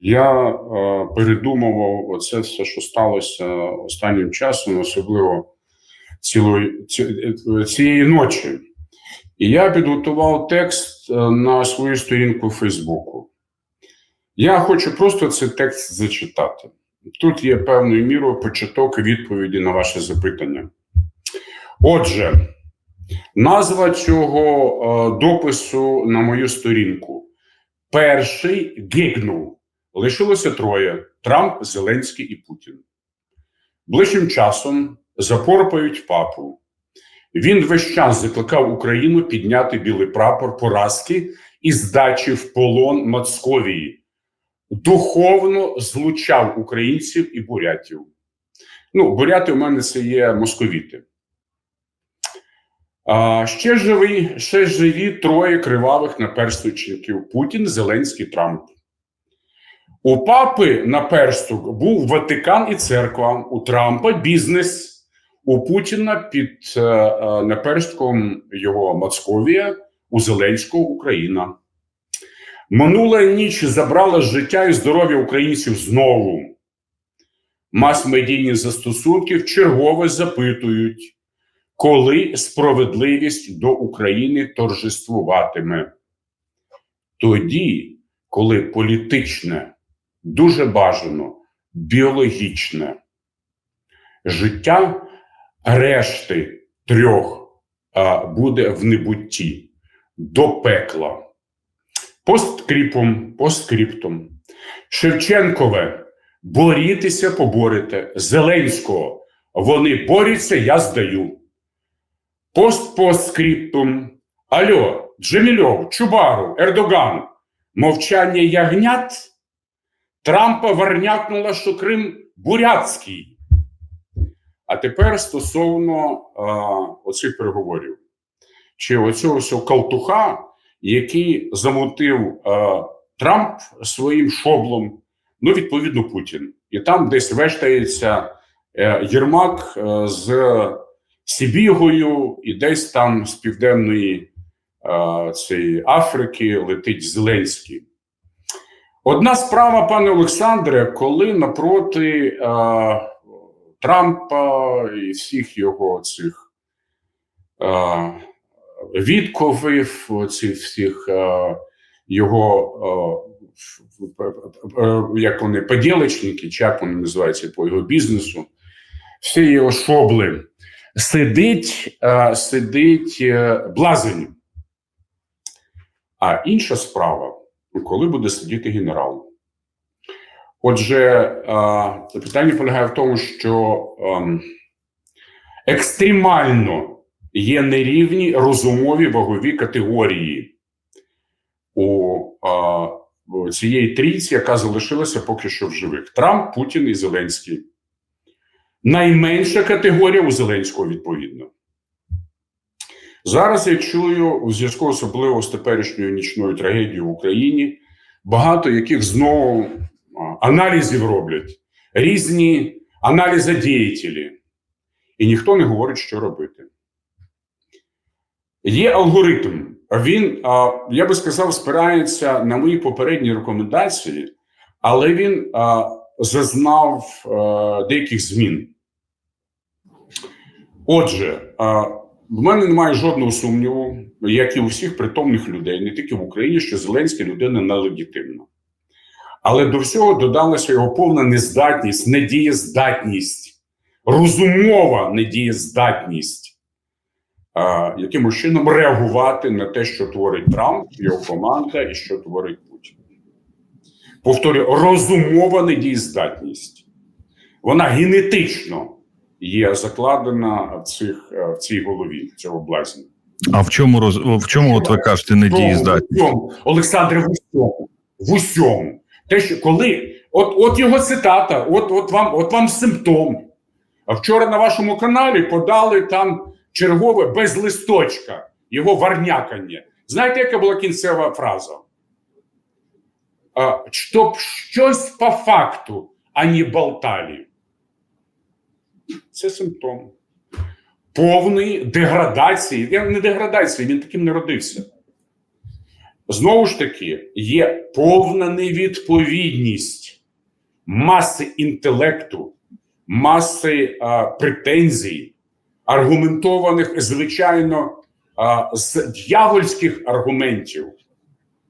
Я е, передумував оце все, що сталося останнім часом, особливо цілої, ці- е, цієї ночі. І я підготував текст е, на свою сторінку Фейсбуку. Я хочу просто цей текст зачитати. Тут є певною мірою початок відповіді на ваше запитання. Отже, назва цього е, допису на мою сторінку. Перший гигнув. Лишилося троє: Трамп, Зеленський і Путін. Ближчим часом запорпають папу. Він весь час закликав Україну підняти білий прапор поразки і здачі в полон Московії. Духовно злучав українців і бурятів. Ну, буряти у мене це є московіти. А, ще живі, ще живі троє кривавих наперсточників: Путін, Зеленський, Трамп. У папи на наперсток був Ватикан і церква, у Трампа бізнес, у Путіна під е, е, наперстком його Московія, у Зеленського Україна. Минула ніч забрала життя і здоров'я українців знову. Мас-медійні застосунки вчергове запитують, коли справедливість до України торжествуватиме. Тоді, коли політичне, дуже бажано, біологічне життя решти трьох буде в небутті до пекла. Посткріпом, постскриптум. Шевченкове борітеся, поборете. Зеленського. Вони борються, я здаю. Постпостскриптум. Альо, Джемільов, Чубару, Ердоган. Мовчання ягнят. Трампа варнякнула, що Крим бурятський. А тепер стосовно а, оцих переговорів, чи оцього всього калтуха, який замутив а, Трамп своїм шоблом, ну, відповідно, Путін. І там десь вештається е, Єрмак е, з Сібігою, і десь там з південної е, цієї Африки летить Зеленський. Одна справа, пане Олександре, коли напроти е, Трампа і всіх його цих е, відковів, цих всіх е, його, е, е, як вони, поділочники, чи як вони називаються по його бізнесу, всі його шобли, сидить, е, сидить е, блазень. А інша справа, коли буде сидіти генерал. Отже, е, питання полягає в тому, що ем, екстремально є нерівні розумові вагові категорії у е, цієї трійці, яка залишилася поки що в живих: Трамп, Путін і Зеленський. Найменша категорія у Зеленського відповідно. Зараз я чую у зв'язку особливо з теперішньою нічною трагедією в Україні, багато яких знову аналізів роблять, різні аналізи діятелі, і ніхто не говорить, що робити. Є алгоритм. Він, я би сказав, спирається на мої попередні рекомендації, але він зазнав деяких змін. Отже, в мене немає жодного сумніву, як і у всіх притомних людей, не тільки в Україні, що Зеленський людина нелегітимна. Але до всього додалася його повна нездатність, недієздатність, розумова недієздатність, а, якимось чином реагувати на те, що творить Трамп, його команда і що творить Путін. Повторюю, розумова недієздатність. Вона генетично є закладена в, цих, е, в цій голові цього блазня. А в чому роз... в чому от ви кажете недієздатність? Олександре, в усьому. В усьому. Те, що коли, от, от його цитата, от, от, вам, от вам симптом. А вчора на вашому каналі подали там чергове без листочка, його варнякання. Знаєте, яка була кінцева фраза? А, щоб щось по факту, а не болтали. Це симптом повної деградації. Я не деградації, він таким не родився. знову ж таки є повна невідповідність маси інтелекту, маси а, претензій, аргументованих, звичайно, а, з дьявольських аргументів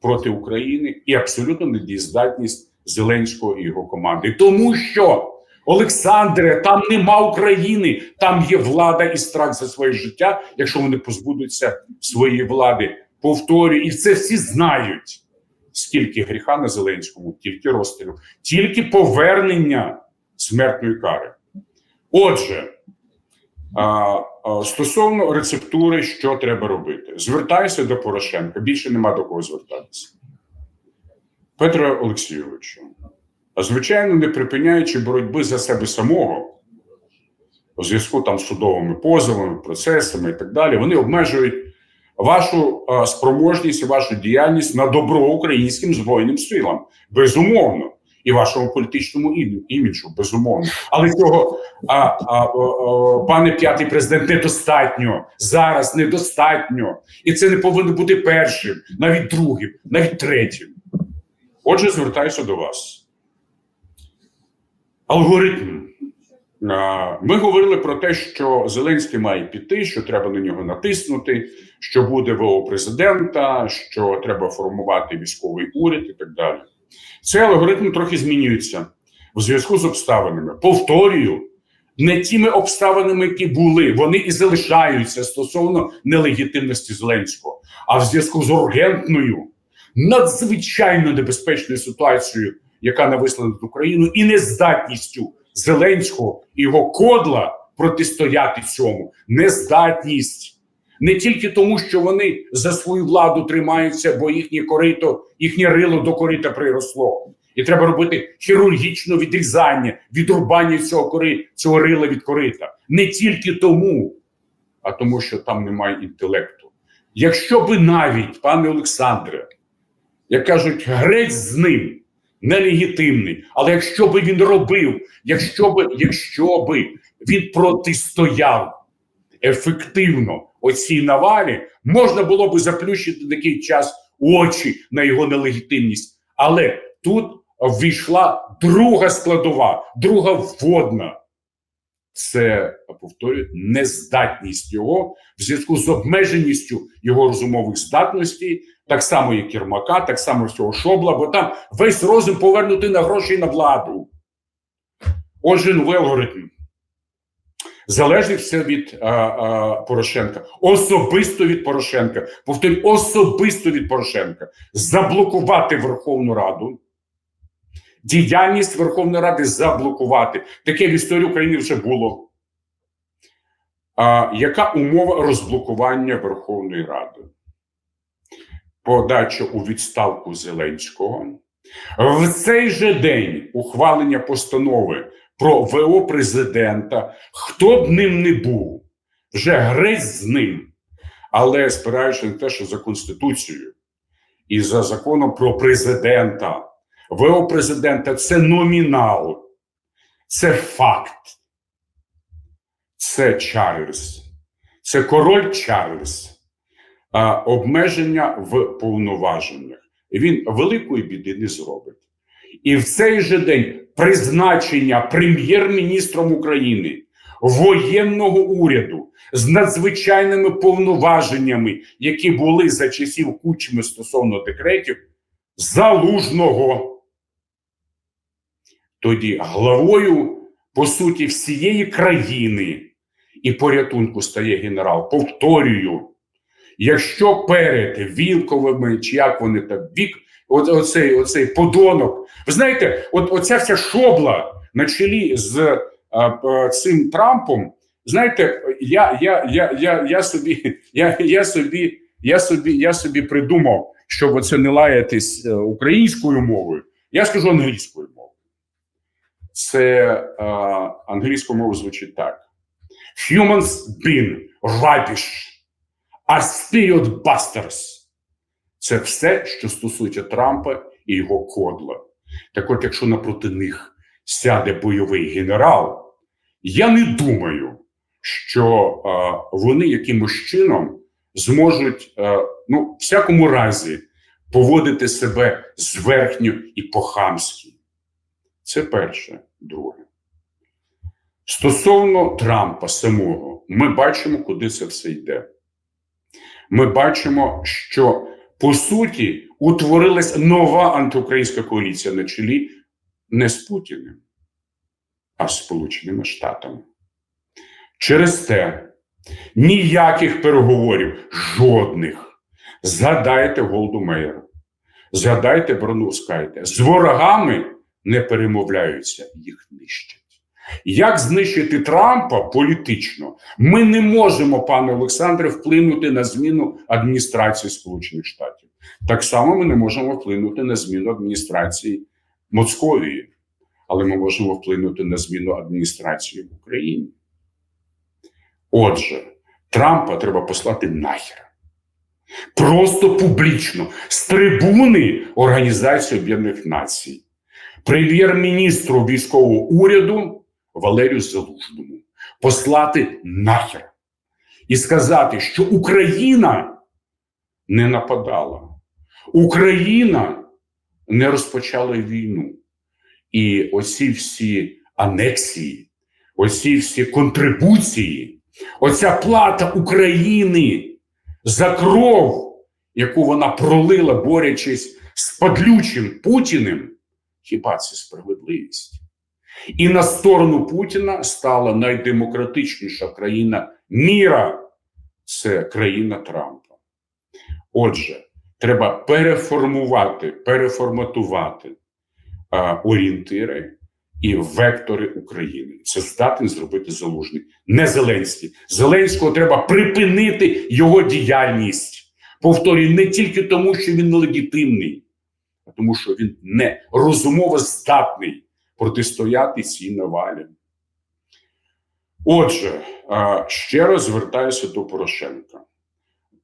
проти України і абсолютно недієздатність Зеленського і його команди. Тому що Олександре, там нема України, там є влада і страх за своє життя, якщо вони позбудуться своєї влади. Повторюю, і це всі знають. Скільки гріха на Зеленському, тільки розстріл, тільки повернення смертної кари. Отже, стосовно рецептури, що треба робити? Звертайся до Порошенка. Більше нема до кого звертатися. Петро Олексійовичу, а звичайно, не припиняючи боротьби за себе самого, у зв'язку там з судовими позовами, процесами і так далі, вони обмежують вашу а, спроможність і вашу діяльність на добро українським збройним силам, безумовно, і вашому політичному іміджу, безумовно. Але цього, а, а, о, пане п'ятий президент, недостатньо зараз, недостатньо, і це не повинно бути першим, навіть другим, навіть третім. Отже, звертаюся до вас. Алгоритм. Ми говорили про те, що Зеленський має піти, що треба на нього натиснути, що буде ВО президента, що треба формувати військовий уряд і так далі. Цей алгоритм трохи змінюється в зв'язку з обставинами. Повторюю, не тими обставинами, які були, вони і залишаються стосовно нелегітимності Зеленського, а в зв'язку з ургентною, надзвичайно небезпечною ситуацією, яка нависла над Україною, і нездатністю Зеленського і його кодла протистояти цьому. Нездатність. Не тільки тому, що вони за свою владу тримаються, бо їхнє корито, їхнє рило до корита приросло. І треба робити хірургічне відрізання, відрубання цього кори, цього рила від корита. Не тільки тому, а тому, що там немає інтелекту. Якщо би навіть, пане Олександре, як кажуть, грець з ним нелегітимний, але якщо би він робив, якщо би, якщо би він протистояв ефективно оцій навалі, можна було би заплющити такий час очі на його нелегітимність. Але тут ввійшла друга складова, друга вводна. Це повторюю нездатність його в зв'язку з обмеженістю його розумових здатностей, так само як Єрмака, так само всього Шобла, бо там весь розум повернутий на гроші і на владу. Отже, новий алгоритм. Залежить все від а, а, Порошенка, особисто від Порошенка. Повторюю, особисто від Порошенка заблокувати Верховну Раду, діяльність Верховної Ради заблокувати. Таке в історії України вже було. А, яка умова розблокування Верховної Ради? Подача у відставку Зеленського. В цей же день ухвалення постанови про ВО президента, хто б ним не був, вже грець з ним. Але спираючись на те, що за Конституцією і за законом про президента, ВО президента це номінал, це факт, це Чарльз, це король Чарльз, обмеження в повноваженнях. Він великої біди не зробить. І в цей же день призначення прем'єр-міністром України воєнного уряду з надзвичайними повноваженнями, які були за часів кучми стосовно декретів, залужного. Тоді главою, по суті, всієї країни і порятунку стає генерал. Повторюю, якщо перед Вілковими, чи як вони там вік, оцей, оцей подонок, ви знаєте, от оця вся шобла на чолі з а, а, цим Трампом, знаєте, я, я, я, я, я собі, я, я собі, я собі, я собі придумав, щоб оце не лаятись е, українською мовою, я скажу англійською мовою. Це а, англійською мовою звучить так: Humans been rubbish, as period busters. Це все, що стосується Трампа і його кодла. Так от, якщо напроти них сяде бойовий генерал, я не думаю, що а, вони якимось чином зможуть, а, ну, в всякому разі, поводити себе зверхньо і по-хамськи. Це перше. Друге. Стосовно Трампа самого, ми бачимо, куди це все йде. Ми бачимо, що по суті утворилась нова антиукраїнська коаліція на чолі не з Путіним, а з Сполученими Штатами. Через те ніяких переговорів, жодних. Згадайте Голду Мейер, згадайте Бронускайте. З ворогами не перемовляються, їх нищать. Як знищити Трампа політично? Ми не можемо, пане Олександре, вплинути на зміну адміністрації Сполучених Штатів. Так само ми не можемо вплинути на зміну адміністрації Московії, але ми можемо вплинути на зміну адміністрації в Україні. Отже, Трампа треба послати нахер. Просто публічно з трибуни Організації Об'єднаних Націй, прем'єр-міністру військового уряду Валерію Залужному послати нахер і сказати, що Україна не нападала, Україна не розпочала війну. І оці всі анексії, оці всі контрибуції, оця плата України за кров, яку вона пролила, борючись з падлючим Путіним, хіба це справедливість? І на сторону Путіна стала найдемократичніша країна міра це країна Трампа. Отже, треба переформувати, переформатувати а, орієнтири і вектори України. Це здатен зробити залужний, не Зеленський. Зеленського треба припинити його діяльність. Повторюю, не тільки тому, що він нелегітимний, а тому, що він не розумово здатний протистояти цій навалі. Отже, ще раз звертаюся до Порошенка.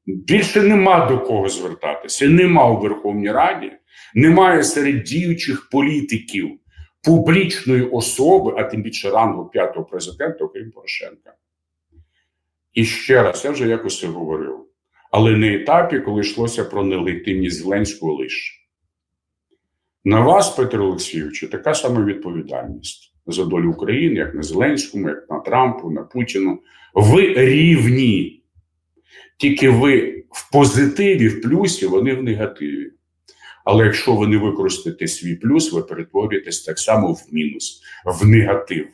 Більше нема до кого звертатися. Нема у Верховній Раді, немає серед діючих політиків публічної особи, а тим більше рангу п'ятого президента, окрім Порошенка. І ще раз, я вже якось говорив, але на етапі, коли йшлося про нелегітимність Зеленського лише. На вас, Петро Олексійовичу, така сама відповідальність за долю України, як на Зеленському, як на Трампу, на Путіну. Ви рівні. Тільки ви в позитиві, в плюсі, вони в негативі. Але якщо ви не використаєте свій плюс, ви перетворюєтесь так само в мінус, в негатив.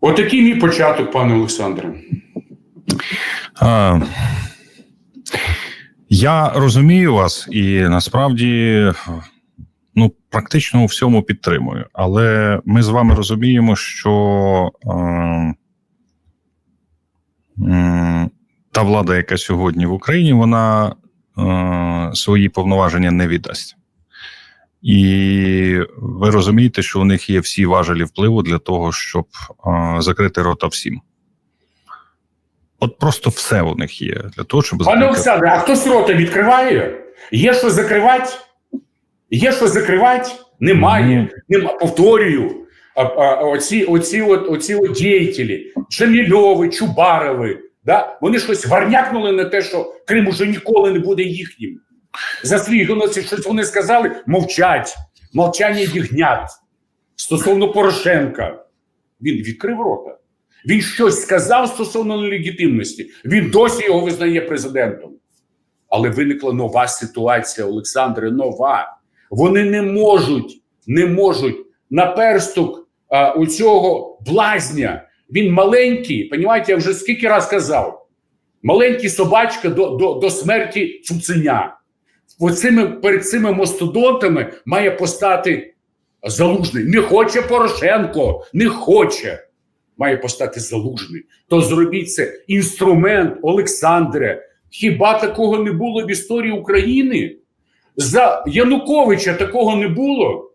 Отакий мій початок, пане Олександре. А, я розумію вас і насправді ну, практично у всьому підтримую. Але ми з вами розуміємо, що е, м, та влада, яка сьогодні в Україні, вона е, свої повноваження не віддасть. І ви розумієте, що у них є всі важелі впливу для того, щоб е, закрити рота всім. От просто все у них є для того, щоб Пане. Олександре, а хтось рота відкриває? Є що закривати? Є що закривати? Немає. Нема. Повторюю. А, а, оці, оці, от, оці от діятелі, Джамільови, Чубарови, да? вони щось варнякнули на те, що Крим уже ніколи не буде їхнім. За свій геноцид щось вони сказали, мовчать. Мовчання ягнят. Стосовно Порошенка. Він відкрив рота. Він щось сказав стосовно нелегітимності. Він досі його визнає президентом. Але виникла нова ситуація, Олександре, нова. Вони не можуть, не можуть на персток а, у цього блазня. Він маленький, понімаєте, я вже скільки раз казав. Маленький собачка до, до, до смерті цуценя. Оцими, перед цими мастодонтами має постати залужний. Не хоче Порошенко, не хоче. Має постати залужний. То зробіть це інструмент, Олександре. Хіба такого не було в історії України? За Януковича такого не було.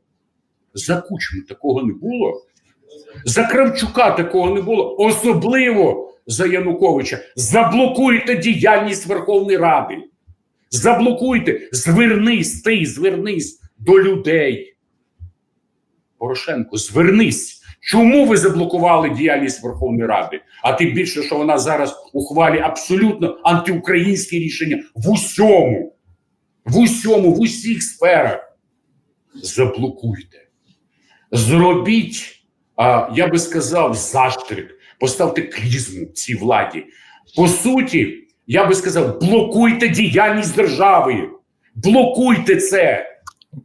За Кучму такого не було. За Кравчука такого не було. Особливо за Януковича. Заблокуйте діяльність Верховної Ради. Заблокуйте, звернись, ти звернись до людей. Порошенко, звернись. Чому ви заблокували діяльність Верховної Ради? А тим більше, що вона зараз ухвалює абсолютно антиукраїнські рішення в усьому. в усьому, в усіх сферах. Заблокуйте. Зробіть, а, я би сказав, заштрик, поставте клізму цій владі. По суті, я би сказав, блокуйте діяльність держави. Блокуйте це.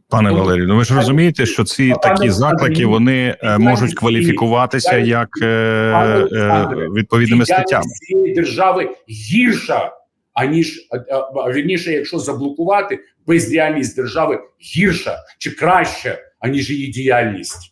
Пане Валерію, ну ви ж розумієте, що ці такі заклики вони е, можуть кваліфікуватися як е, е, відповідними статтями. цієї держави гірша, аніж вірніше, якщо заблокувати бездіяльність держави гірша чи краща, аніж її діяльність.